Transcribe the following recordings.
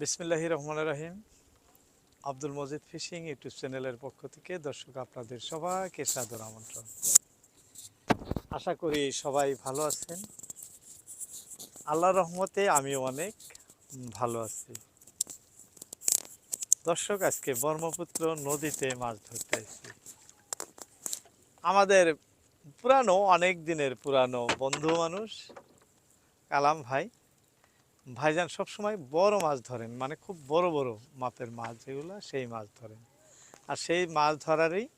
বিসমিল্লাহি রহমান রাহিম। আব্দুল মজিদ ফিশিং ইউটিউব চ্যানেলের পক্ষ থেকে দর্শক আপনাদের সবাইকে সাদর আমন্ত্রণ। আশা করি সবাই ভালো আছেন। আল্লাহর রহমতে আমিও অনেক ভালো আছি। দর্শক, আজকে ব্রহ্মপুত্র নদীতে মাছ ধরতে আসছি আমাদের পুরানো, অনেক দিনের পুরানো বন্ধু মানুষ, কালাম ভাই। ভাইজান সবসময় বড় মাছ ধরেন মানে খুব বড় বড় মাপের মাছ যেগুলো, সেই মাছ ধরেন। আর সেই মাছ ধরারই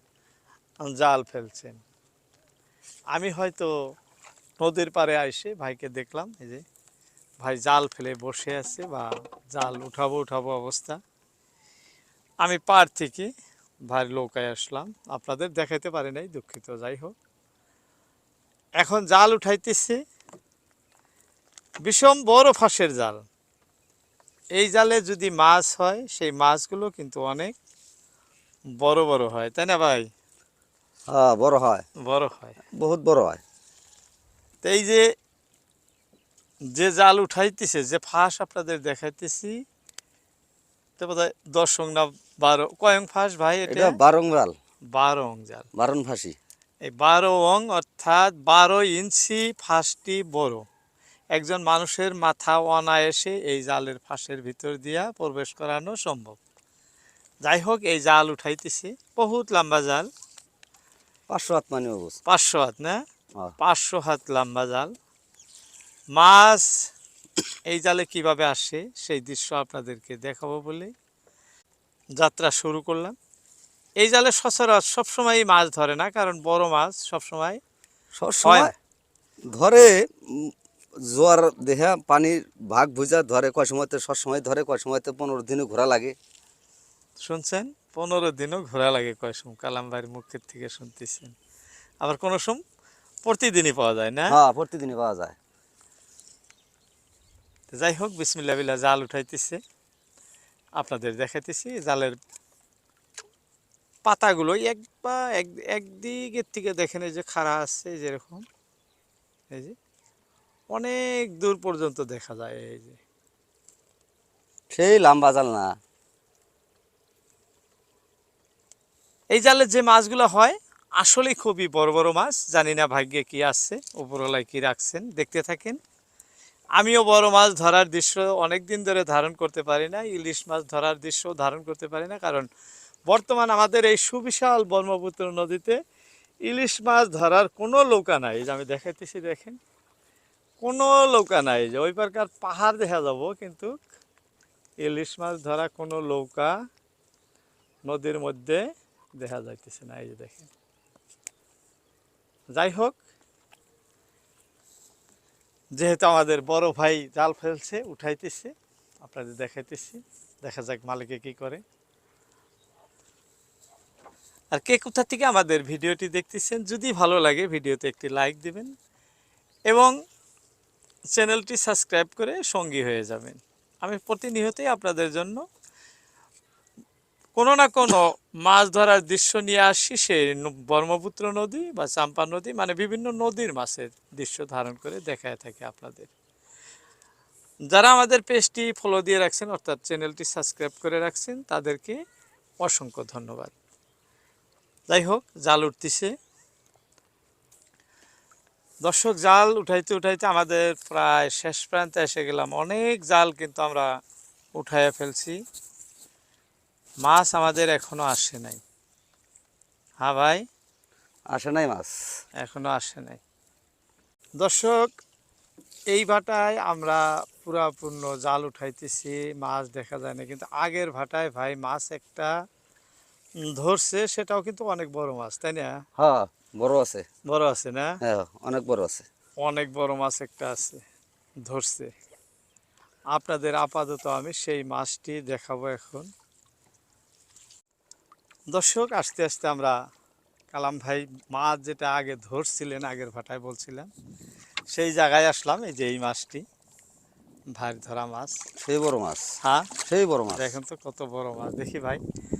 জাল ফেলছেন। আমি হয়তো নদীর পাড়ে এসে ভাইকে দেখলাম, এই যে ভাই জাল ফেলে বসে আছে বা জাল উঠাবো উঠাবো অবস্থা। আমি পার থেকে ভাই নৌকায় আসলাম। আপনাদের দেখাইতে পারি নাই, দুঃখিত, যাই হোক। এখন জাল উঠাইতেছে। বিষম বড় ফাঁসের জাল। এই জালে যদি মাছ হয় সেই মাছগুলো কিন্তু অনেক বড় বড় হয় তাই না ভাই? হ্যাঁ বড় হয়। বড় হয়। বহুত বড় হয়। তো এই যে যে জাল উঠাইতেছে যে ফাঁস আপনাদের দেখাইতেছি তো বোধ দশং না বারো কয়ং ফাঁস ভাই এটা? এটা বারংরাল বারো জাল। বারণ ফাঁসি। এই বারো অং অর্থাৎ বারো ইঞ্চি ফাঁসটি বড়। একজন মানুষের মাথা অনায়াসে এই জালের ফাঁসের ভিতর দিয়া প্রবেশ করানো সম্ভব। যাই হোক এই জাল উঠাইতেছে। বহুত লম্বা জাল। পাঁচশো হাত মানে পাঁচশো হাত না। পাঁচশো হাত লম্বা জাল। মাছ এই জালে কীভাবে আসে সেই দৃশ্য আপনাদেরকে দেখাবো বলে যাত্রা শুরু করলাম। এই জালে সচরাচর সবসময় মাছ ধরে না কারণ বড় মাছ সবসময় সবসময় ধরে জোয়ার দেহে পানির ভাগ বুঝা ধরে কয় সময়তে সবসময় ধরে কয় সময়তে পনেরো দিনে ঘোরা লাগে। শুনছেন? পনেরো দিনও ঘোরা লাগে কয় সময় কালাম ভাইয়ের মুখের থেকে শুনতেছেন। আবার কোনো সম? প্রতিদিনই পাওয়া যায় না? হ্যাঁ প্রতিদিনই পাওয়া যায়। যাই হোক বিসমিল্লা বিল্লা জাল উঠাইতেছে। আপনাদের দেখাইতেছি জালের পাতাগুলো এক বা এক একদিকের থেকে দেখেন এই যে খাড়া আছে যেরকম এই যে অনেক দূর পর্যন্ত দেখা যায় এই যে। সেই লম্বা জাল না। এই জালের যে মাছগুলো হয় আসলে খুবই বড় বড় মাছ। জানি না ভাগ্যে কি আছে উপরওয়ালায় কি রাখছেন দেখতে থাকেন। আমিও বড় মাছ ধরার দৃশ্য অনেক দিন ধরে ধারণ করতে পারি না ইলিশ মাছ ধরার দৃশ্য ধারণ করতে পারি না কারণ বর্তমান আমাদের এই সুবিশাল ব্রহ্মপুত্র নদীতে ইলিশ মাছ ধরার কোনো নৌকা নাই। যে আমি দেখাইতেছি, দেখেন। কোনো নৌকা নাই যে ওই প্রকার পাহাড় দেখা যাব, কিন্তু ইলিশ মাছ ধরা কোনো নৌকা নদীর মধ্যে দেখা যাইতেছে না। এই যে দেখেন। যাই হোক, যেহেতু আমাদের বড় ভাই জাল ফেলছে, উঠাইতেছে, আপনাদের দেখাইতেছি। দেখা যাক মালিকে কি করে। আর কে কোথা থেকে আমাদের ভিডিওটি দেখতেছেন, যদি ভালো লাগে ভিডিওতে একটি লাইক দিবেন এবং চ্যানেলটি সাবস্ক্রাইব করে সঙ্গী হয়ে যাবেন। আমি প্রতিনিয়তই আপনাদের জন্য কোনো না কোনো মাছ ধরার দৃশ্য নিয়ে আসি সে ব্রহ্মপুত্র নদী বা চাম্পা নদী মানে বিভিন্ন নদীর মাছের দৃশ্য ধারণ করে দেখায় থাকে আপনাদের। যারা আমাদের পেজটি ফলো দিয়ে রাখছেন, অর্থাৎ চ্যানেলটি সাবস্ক্রাইব করে রাখছেন, তাদেরকে অসংখ্য ধন্যবাদ। যাই হোক জাল উঠতেছে। দর্শক জাল উঠাইতে উঠাইতে আমাদের প্রায় শেষ প্রান্তে এসে গেলাম। অনেক জাল কিন্তু আমরা উঠাইয়া ফেলছি। মাছ আমাদের এখনও আসে নাই। হ্যাঁ ভাই? আসে নাই মাছ। এখনও আসে নাই। দর্শক এই ভাটায় আমরা পুরাপূর্ণ জাল উঠাইতেছি। মাছ দেখা যায় না কিন্তু আগের ভাটায় ভাই মাছ একটা ধরছে সেটাও কিন্তু অনেক বড় মাছ তাই না? হ্যাঁ বড় আছে। বড় আছে না? হ্যাঁ অনেক বড় আছে। অনেক বড় মাছ একটা আছে ধরছে। আপনাদের আপাতত আমি সেই মাছটি দেখাবো এখন। দর্শক আস্তে আস্তে আমরা কালাম ভাই মাছ যেটা আগে ধরছিলেন আগের ভাটায় বলছিলাম সেই জায়গায় আসলাম এই যে এই মাছটি। ভাই ধরা মাছ। সেই বড় মাছ। হ্যাঁ? সেই বড় মাছ। দেখেন তো কত বড় মাছ দেখি ভাই।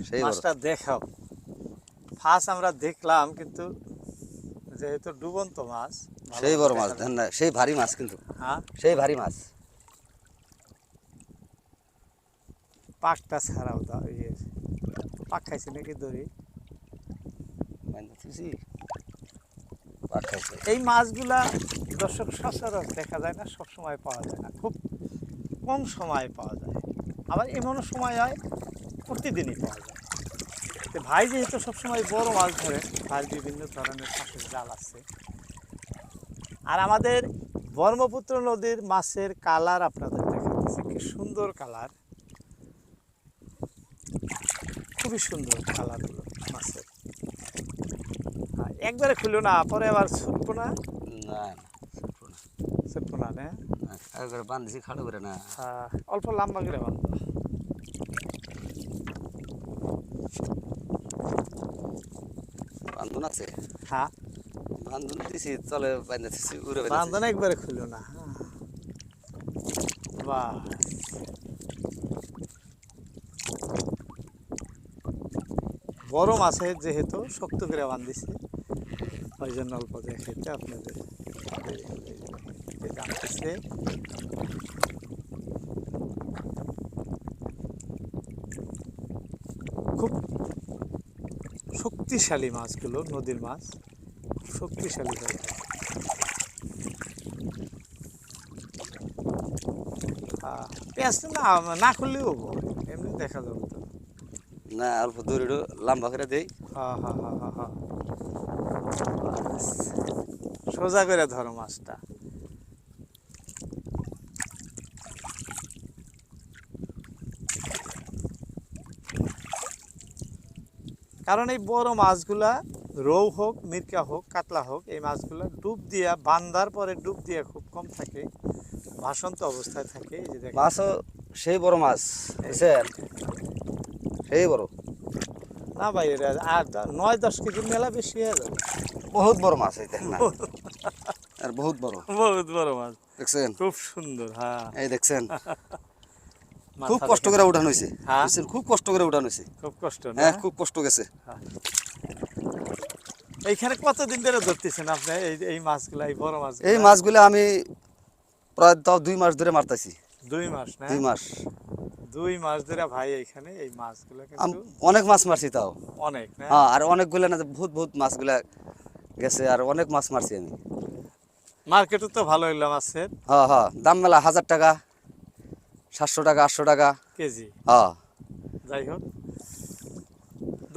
সেই মাছটা দেখাও। ফার্স্ট আমরা দেখলাম কিন্তু যেহেতু ডুবন্ত মাছ সেই বড় মাছ যায়। ধান না সেই ভারী মাছ কিন্তু। হ্যাঁ? সেই ভারী মাছ। পাকটা ছাড়াও দাও ইয়ে। পাক খাইছে নাকি দড়ি। এই মাছগুলা দর্শক সচরাচর দেখা যায় না সব সময় পাওয়া যায় না। খুব কম সময় পাওয়া যায়। আবার এমনও সময় হয় প্রতিদিনই পাওয়া যায়। তো ভাই যেহেতু সবসময় বড় মাছ ধরে তার বিভিন্ন ধরনের ফাঁসের জাল আছে। আর আমাদের ব্রহ্মপুত্র নদীর মাছের কালার আপনাদের দেখাচ্ছে কি সুন্দর কালার। খুবই সুন্দর কালারগুলো মাছের। একবারে খুললো না, পরে আবার ছুটবো না না। একবারে খাড়ো করে না। অল্প লম্বা করে বাঁধবো বান্ধন আছে? হ্যাঁ। বান্ধন দিছি চলে উড়ে বাইন্দা বাঁধন একবারে খুললো না। বাহ। বড় মাছের যেহেতু শক্ত করে বান্ধিছে ওই জন্য অল্প দেখেতে আপনাদের খুব শক্তিশালী মাছগুলো নদীর মাছ। শক্তিশালী হয় না না খুললেও এমনি দেখা যাবে তো। না অল্প দূরে একটু লম্বা করে দেই। হ্যাঁ হ্যাঁ হ্যাঁ হ্যাঁ হ্যাঁ সোজা করে ধরো মাছটা। কারণ এই বড় মাছগুলা রৌ হোক মিরকা হোক কাতলা হোক এই মাছগুলা ডুব দিয়া বান্দার পরে ডুব দিয়া খুব কম থাকে। ভাসন্ত অবস্থায় থাকে এই যে মাছও সেই বড় মাছ বুঝছেন? সেই বড়। না ভাই এটা আর নয় দশ কেজি মেলা বেশি হয়ে যাবে। বহুত বড় মাছ এই দেখেন আর বহুত বড়। বহুত বড় মাছ। দেখছেন? খুব সুন্দর হ্যাঁ। এই দেখছেন? খুব কষ্ট করে উঠানো হয়েছে। হ্যাঁ? বুঝছেন? খুব কষ্ট করে উঠানো হয়েছে। খুব কষ্ট হ্যাঁ খুব কষ্ট গেছে। এইখানে কতদিন ধরে ধরতেছেন আপনি? এই এই মাছগুলা এই বড় মাছ এই মাছগুলো আমি প্রায় তাও দুই মাস ধরে মারতাছি। দুই মাস না? দুই মাস। দুই মাস ধরে ভাই এইখানে এই মাছগুলো অনেক মাছ মারছি তাও। অনেক হ্যাঁ আর অনেকগুলো না বহুত বহুত মাছগুলা গেছে আর অনেক মাছ মারছি আমি। মার্কেটও তো ভালো হইল মাছের। হ্যাঁ হ্যাঁ দাম মেলা হাজার টাকা। সাতশো টাকা আটশো টাকা। কেজি? হ্যাঁ যাই হোক।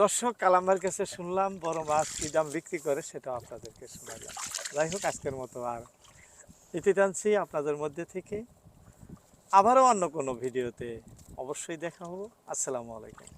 দর্শক কালাম্বার কাছে শুনলাম বড় মাছ কি দাম বিক্রি করে সেটাও আপনাদেরকে শোনালাম। যাই হোক আজকের মতো আর ইতি টানছি আপনাদের মধ্যে থেকে। আবারও অন্য কোনো ভিডিওতে অবশ্যই দেখা হব। আসসালামু আলাইকুম।